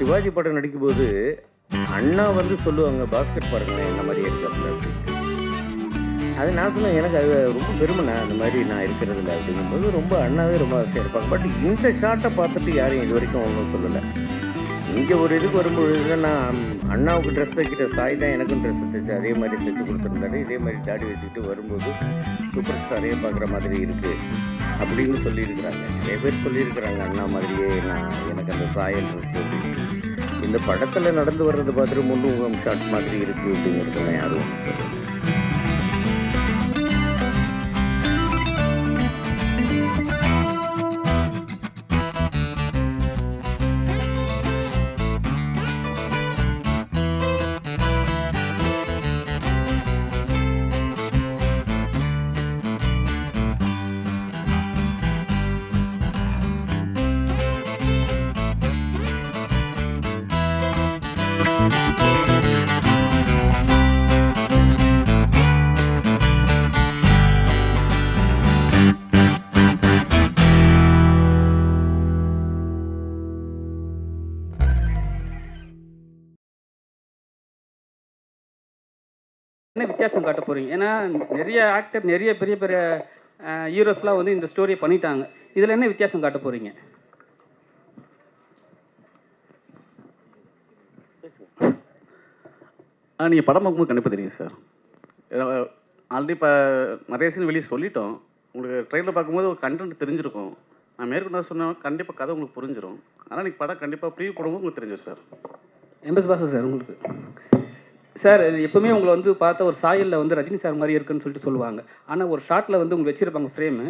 சிவாஜி படம் நடிக்கும்போது அண்ணா வந்து சொல்லுவாங்க பாஸ்கெட் பாருங்களேன் என்ன மாதிரி இருக்கிறதுல அது நான் சொன்னேன் எனக்கு அது ரொம்ப பெருமைண்ணா அந்த மாதிரி நான் இருக்கிறதில்ல அப்படிங்கும்போது ரொம்ப அண்ணாவே ரொம்ப ஆசையாக இருப்பாங்க. பட் இந்த ஷார்ட்டை பார்த்துட்டு யாரும் இது வரைக்கும் ஒன்றும் சொல்லலை. இங்கே ஒரு இதுக்கு வரும்பொழுது நான் அண்ணாவுக்கு ட்ரெஸ் தைக்கிற சாய் தான் எனக்கும் ட்ரெஸ் தைச்சு அதே மாதிரி தைச்சு கொடுத்துருந்தாரு. இதே மாதிரி தாடி வச்சுக்கிட்டு வரும்போது சூப்பர் ஸ்டாரே பார்க்குற மாதிரி இருக்குது அப்படின்னு சொல்லியிருக்கிறாங்க. நிறைய பேர் சொல்லியிருக்கிறாங்க அண்ணா மாதிரியே நான் எனக்கு அந்த சாயல் இருக்குது அப்படின்னு. இந்த படத்தில் நடந்து வர்றது பார்த்துட்டு முன்னுகம் ஷாட் மாதிரி இருக்குது அப்படிங்கிறதுலாம் யாரும் என்ன வித்தியாசம் காட்ட போகிறீங்க ஏன்னா நிறைய ஆக்டர் நிறைய பெரிய பெரிய ஹீரோஸ்லாம் வந்து இந்த ஸ்டோரியை பண்ணிட்டாங்க. இதில் என்ன வித்தியாசம் காட்ட போகிறீங்க ஆ நீங்கள் படம் பார்க்கும்போது கண்டிப்பாக தெரியும் சார் ஆல்ரெடி இப்போ நிறைய சீன் வெளியே சொல்லிட்டோம். உங்களுக்கு ட்ரெயிலில் பார்க்கும்போது ஒரு கண்டென்ட் தெரிஞ்சிருக்கும். நான் மேற்கொண்டு சொன்னேன் கண்டிப்பாக கதை உங்களுக்கு புரிஞ்சிடும் ஆனால் நீங்கள் படம் கண்டிப்பாக ப்ரீ போடும்போது உங்களுக்கு தெரிஞ்சிடும் சார் எம்பஸ் பாசா சார் உங்களுக்கு. சார் எப்பவுமே உங்களை வந்து பார்த்தா ஒரு சாயலில் வந்து ரஜினி சார் மாதிரி இருக்குன்னு சொல்லிட்டு சொல்லுவாங்க. ஆனால் ஒரு ஷாட்டில் வந்து உங்களுக்கு வச்சிருப்பாங்க ஃப்ரேமு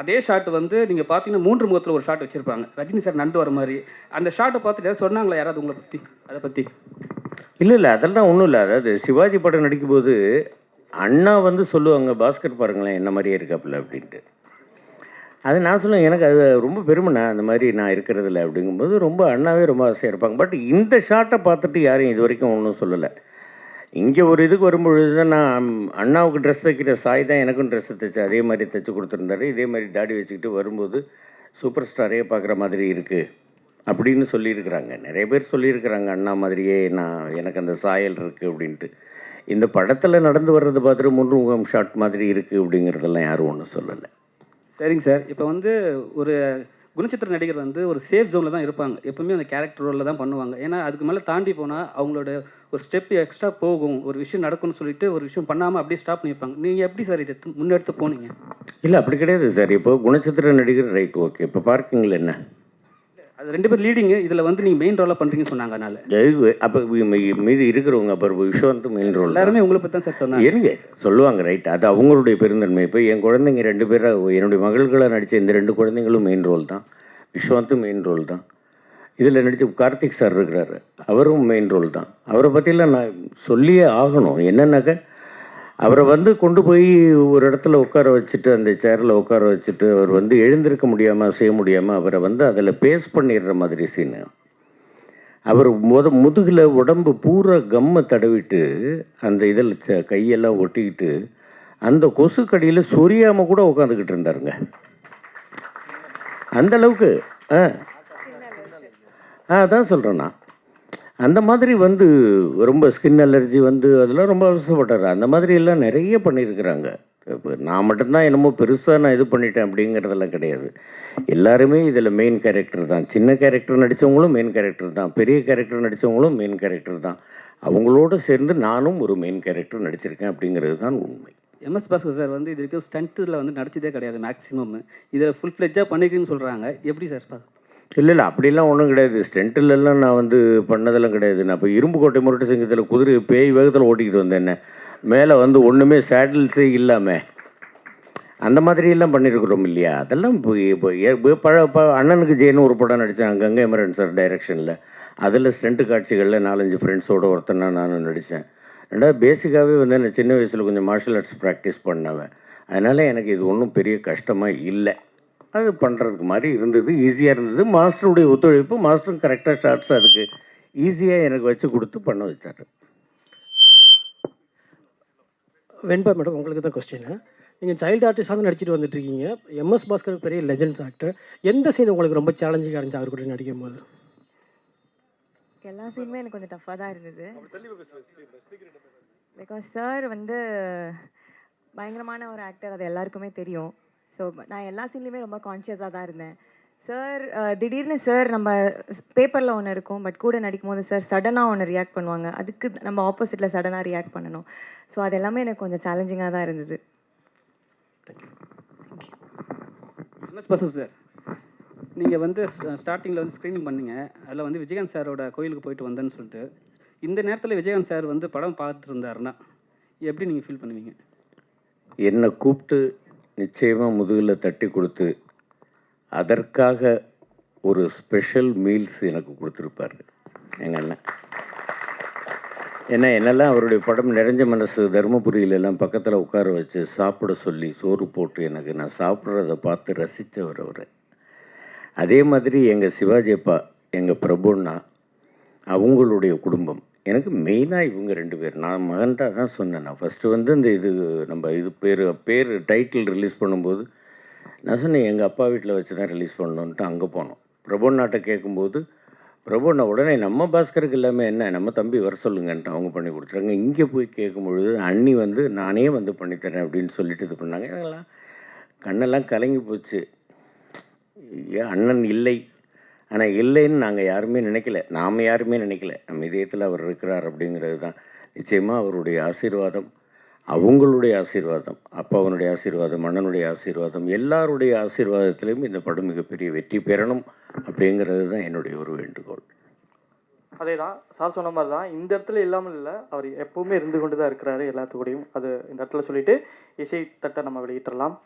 அதே ஷாட் வந்து நீங்கள் பார்த்தீங்கன்னா மூன்று முகத்தில் ஒரு ஷாட் வச்சுருப்பாங்க. ரஜினி சார் நடந்து வர மாதிரி. அந்த ஷாட்டை பார்த்துட்டு ஏதாவது சொன்னாங்களா? யாராவது உங்களை பற்றி அதை பற்றி இல்லை இல்லை. அதெல்லாம் ஒன்றும் இல்லை. அதாவது சிவாஜி படம் நடிக்கும்போது அண்ணா வந்து சொல்லுவாங்க பாஸ்கெட் பாருங்களேன் என்ன மாதிரியே இருக்காப்புல அப்படின்ட்டு. அது நான் சொல்லுவேன் எனக்கு அது ரொம்ப பெருமைண்ணா அந்த மாதிரி நான் இருக்கிறதில்ல அப்படிங்கும்போது ரொம்ப அண்ணாவே ரொம்ப ஆசையாக இருப்பாங்க. பட் இந்த ஷாட்டை பார்த்துட்டு யாரும் இது வரைக்கும் ஒன்றும் சொல்லலை. இங்கே ஒரு இதுக்கு வரும்பொழுது தான் நான் அண்ணாவுக்கு ட்ரெஸ் தைக்கிற சாய் தான் எனக்கும் ட்ரெஸ் தைச்சு அதே மாதிரி தைச்சு கொடுத்துருந்தாரு. இதே மாதிரி தாடி வச்சுக்கிட்டு வரும்போது சூப்பர் ஸ்டாரே பார்க்குற மாதிரி இருக்குது அப்படின்னு சொல்லியிருக்கிறாங்க. நிறைய பேர் சொல்லியிருக்கிறாங்க அண்ணா மாதிரியே நான் எனக்கு அந்த சாயல் இருக்குது அப்படின்ட்டு. இந்த படத்தில் நடந்து வர்றது பார்த்துட்டு முன்முகம் ஷாட் மாதிரி இருக்குது அப்படிங்கிறதெல்லாம் யாரும் ஒன்றும் சொல்லலை. சரிங்க சார். இப்போ வந்து ஒரு குணச்சித்திர நடிகர் வந்து ஒரு சேஃப் ஜோனில் தான் இருப்பாங்க. எப்பவுமே அந்த கேரக்டர் ரோலில் தான் பண்ணுவாங்க. ஏன்னா அதுக்கு மேலே தாண்டி போனால் அவங்களோட ஒரு ஸ்டெப் எக்ஸ்ட்ரா போகும். ஒரு விஷயம் நடக்கும்னு சொல்லிட்டு ஒரு விஷயம் பண்ணாமல் அப்படியே ஸ்டாப் பண்ணிப்பாங்க நீங்கள் எப்படி சார் இதை எடுத்து- முன்னெடுத்து போனீங்க? இல்லை அப்படி கிடையாது சார். இப்போ குணச்சித்திர நடிகர் ரைட் ஓகே இப்போ பார்க்கிங்கில் என்ன? அது ரெண்டு பேர் லீடிங்கு இதில் வந்து நீங்கள் மெயின் ரோலாக பண்ணுறீங்கன்னு சொன்னாங்க அதனால. அப்போ மீதி இருக்கிறவங்க அப்புறம் விஸ்வந்த் மெயின் ரோல் எல்லாருமே உங்களை பற்றி தான் சார் சொன்னாங்க. இருங்க சொல்லுவாங்க ரைட் அது அவங்களுடைய பெருந்தன்மை இப்போ என் குழந்தைங்க ரெண்டு பேரும் என்னுடைய மகள்களை நடித்த இந்த ரெண்டு குழந்தைங்களும் மெயின் ரோல் தான். விஸ்வந்தும் மெயின் ரோல் தான். இதில் நடித்த கார்த்திக் சார் இருக்கிறாரு. அவரும் மெயின் ரோல் தான். அவரை பற்றிலாம் நான் சொல்லியே ஆகணும். என்னன்னாக்க? அவரை வந்து கொண்டு போய் ஒரு இடத்துல உட்கார வச்சுட்டு அந்த சேரில் உட்கார வச்சுட்டு அவர் வந்து எழுந்திருக்க முடியாமல் செய்ய முடியாமல் அவரை வந்து அதில் பேஸ் பண்ணிடுற மாதிரி சீனு அவர் முத முதுகில் உடம்பு பூரா கம்மை தடவிட்டு அந்த இதில் கையெல்லாம் ஒட்டிக்கிட்டு அந்த கொசுக்கடியில் சொரியாமல் கூட உட்காந்துக்கிட்டு இருந்தாருங்க. அந்த அளவுக்கு ஆ. ஆ அதான் சொல்கிறேன் நான். அந்த மாதிரி வந்து ரொம்ப ஸ்கின் அலர்ஜி வந்து அதெல்லாம் ரொம்ப அவசரப்பட்டார். அந்த மாதிரி எல்லாம் நிறைய பண்ணியிருக்கிறாங்க. இப்போ நான் மட்டும்தான் என்னமோ பெருசாக நான் இது பண்ணிட்டேன் அப்படிங்கிறதெல்லாம் கிடையாது. எல்லாருமே இதில் மெயின் கேரக்டர் தான். சின்ன கேரக்டர் நடித்தவங்களும் மெயின் கேரக்டர் தான். பெரிய கேரக்டர் நடித்தவங்களும் மெயின் கேரக்டர் தான். அவங்களோட சேர்ந்து நானும் ஒரு மெயின் கேரக்டர் நடிச்சிருக்கேன் அப்படிங்கிறது தான் உண்மை. எம்எஸ் பாஸ்கர் சார் வந்து இது வரைக்கும் ஸ்டண்ட்டில் வந்து நடிச்சதே கிடையாது மேக்ஸிமம் இதில் ஃபுல் ஃப்ளெஜ்ஜாக பண்ணிக்கிறேன்னு சொல்கிறாங்க எப்படி சார் பா இல்லை இல்லை. அப்படிலாம் ஒன்றும் கிடையாது. ஸ்டென்ட்டிலலாம் நான் வந்து பண்ணதெல்லாம் கிடையாது. நான் இப்போ இரும்பு கோட்டை முரட்டு சிங்கத்தில் குதிரை பேய் வேகத்தில் ஓட்டிக்கிட்டு வந்தேன். என்ன மேலே வந்து ஒன்றுமே சேட்டில்ஸே இல்லாமல் அந்த மாதிரியெல்லாம் பண்ணியிருக்கிறோம் இல்லையா? அதெல்லாம் இப்போ இப்போ பழ ப அண்ணனுக்கு ஜெயினு ஒரு படம் நடித்தேன் கங்கை மரன் சார் டைரக்ஷனில் அதில் ஸ்டென்ட்டு காட்சிகளில் நாலஞ்சு ஃப்ரெண்ட்ஸோட ஒருத்தனா நானும் நடித்தேன் ரெண்டாவது பேசிக்காகவே வந்து நான் சின்ன வயசில் கொஞ்சம் மார்ஷல் ஆர்ட்ஸ் ப்ராக்டிஸ் பண்ணவன். அதனால் எனக்கு இது ஒன்றும் பெரிய கஷ்டமாக இல்லை. அது பண்ணுறதுக்கு மாதிரி இருந்தது ஈஸியாக இருந்தது. மாஸ்டருடைய ஒத்துழைப்பு மாஸ்டரும் கரெக்டாக ஷார்ட்ஸ் அதுக்கு ஈஸியாக எனக்கு வச்சு கொடுத்து பண்ண வச்சார். வெண்பா மேடம் உங்களுக்கு தான் கொஸ்டின் நீங்கள் சைல்டு ஆர்டிஸ்டாக நடிச்சிட்டு வந்துட்டு இருக்கீங்க எம்எஸ் பாஸ்கர் பெரிய லெஜெண்ட்ஸ் ஆக்டர் எந்த சீன் உங்களுக்கு ரொம்ப சேலஞ்சிங்காக இருந்துச்சு அவர் கூட நடிக்கும் போது எல்லா சீனுமே எனக்கு கொஞ்சம் டஃப்பாக தான் இருந்தது. பிகாஸ் சார் வந்து பயங்கரமான ஒரு ஆக்டர் அது எல்லாருக்குமே தெரியும். ஸோ நான் எல்லா சீன்லேயுமே ரொம்ப கான்ஷியஸாக தான் இருந்தேன். சார் திடீர்னு சார் நம்ம பேப்பரில் ஒன்று இருக்கும் பட் கூட நடிக்கும் போது சார் சடனாக ஒன்று ரியாக்ட் பண்ணுவாங்க. அதுக்கு நம்ம ஆப்போசிட்டில் சடனாக ரியாக்ட் பண்ணணும். ஸோ அது எல்லாமே எனக்கு கொஞ்சம் சேலஞ்சிங்காக தான் இருந்தது. எம்எஸ் பசு சார் நீங்கள் வந்து ஸ்டார்டிங்கில் வந்து ஸ்க்ரீனிங் பண்ணீங்க. அதில் வந்து விஜயகாந்த் சாரோட கோயிலுக்கு போயிட்டு வந்தேன்னு சொல்லிட்டு இந்த நேரத்தில் விஜயகாந்த் சார் வந்து படம் பார்த்துட்டு இருந்தாருன்னா எப்படி நீங்கள் ஃபீல் பண்ணுவீங்க? என்னை கூப்பிட்டு நிச்சயமாக முதுகில் தட்டி கொடுத்து அதற்காக ஒரு ஸ்பெஷல் மீல்ஸ் எனக்கு கொடுத்துருப்பாரு எங்கள் அண்ணன். ஏன்னா என்னெல்லாம் அவருடைய படம் நிறைஞ்ச மனசு தருமபுரியிலெல்லாம் பக்கத்தில் உட்கார வச்சு சாப்பிட சொல்லி சோறு போட்டு எனக்கு நான் சாப்பிட்றத பார்த்து ரசித்தவர் அவர். அதே மாதிரி எங்கள் சிவாஜி அப்பா எங்கள் பிரபுன்னா அவங்களுடைய குடும்பம். எனக்கு மெயினாக இவங்க ரெண்டு பேர். நான் மகன்டா தான் சொன்னேன். நான் ஃபஸ்ட்டு வந்து இந்த இது நம்ம இது பேர் பேர் டைட்டில் ரிலீஸ் பண்ணும்போது நான் சொன்னேன் எங்கள் அப்பா வீட்டில் வச்சு தான் ரிலீஸ் பண்ணணுன்ட்டு அங்கே போனோம். பிரபுண்ணாட்ட கேட்கும்போது பிரபுண்ணா உடனே நம்ம பாஸ்கருக்கு எல்லாமே என்ன? நம்ம தம்பி வர சொல்லுங்கன்ட்டு அவங்க பண்ணி கொடுத்துறாங்க இங்கே போய் கேட்கும்பொழுது அண்ணி வந்து நானே வந்து பண்ணித்தரேன் அப்படின்னு சொல்லிட்டு இது பண்ணாங்க. அதெல்லாம் கண்ணெல்லாம் கலங்கி போச்சு. ஏன் அண்ணன் இல்லை? ஆனால் இல்லைன்னு நாங்கள் யாருமே நினைக்கல. நாம் யாருமே நினைக்கல. நம்ம இதயத்தில் அவர் இருக்கிறார் அப்படிங்கிறது தான். நிச்சயமாக அவருடைய ஆசீர்வாதம் அவங்களுடைய ஆசீர்வாதம் அப்பாவனுடைய ஆசீர்வாதம் அண்ணனுடைய ஆசீர்வாதம் எல்லாருடைய ஆசீர்வாதத்திலையும் இந்த படம் மிகப்பெரிய வெற்றி பெறணும் அப்படிங்கிறது தான் என்னுடைய ஒரு வேண்டுகோள். அதே தான் சார் சொன்ன மாதிரி தான் இந்த இடத்துல இல்லாமல் இல்லை. அவர் எப்பவுமே இருந்து கொண்டு தான் இருக்கிறாரு எல்லாத்துக்கூடையும். அது இந்த இடத்துல சொல்லிட்டு இசை தட்டை நம்ம வெளியிட்டுடலாம்